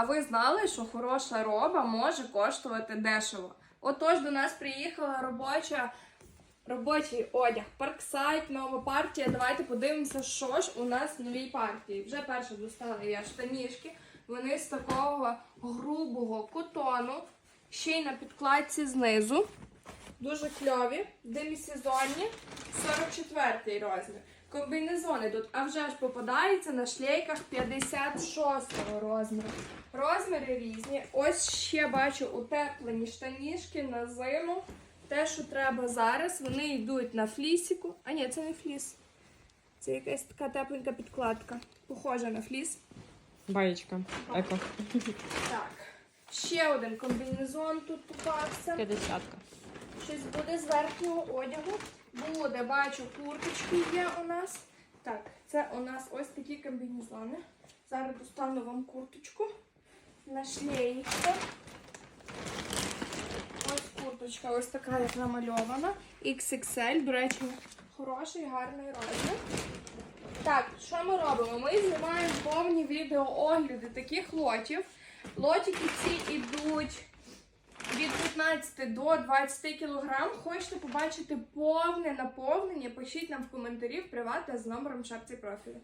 А ви знали, що хороша роба може коштувати дешево? Отож, до нас приїхала робоча. Робочий одяг, парксайт, нова партія. Давайте подивимося, що ж у нас в новій партії. Вже перше достала я штанішки. Вони з такого грубого котону, ще й на підкладці знизу. Дуже кльові, демісезонні, 44 розмір. Комбінезони тут, а вже ж попадаються на шлейках 56 розміру. Розміри різні. Ось ще бачу утеплені штанішки на зиму. Те, що треба зараз, вони йдуть на флісіку. А ні, це не фліс. Це якась така тепленька підкладка. Похожа на фліс. Баєчка. Еко. Так. Ще один комбінезон тут попався. П'ятдесятка. Щось буде з верхнього одягу. Буде, бачу, курточки є у нас. Так, це у нас ось такі комбінезони. Зараз достану вам курточку. На шлейку. Ось курточка, ось така, як намальована. XXL, до речі, хороший, гарний розмір. Так, що ми робимо? Ми знімаємо повні відеоогляди таких лотів. Лотики ці йдуть від 15 до 20 кг. Хочете побачити повне наповнення? Пишіть нам в коментарі в приват з номером шапці профілю.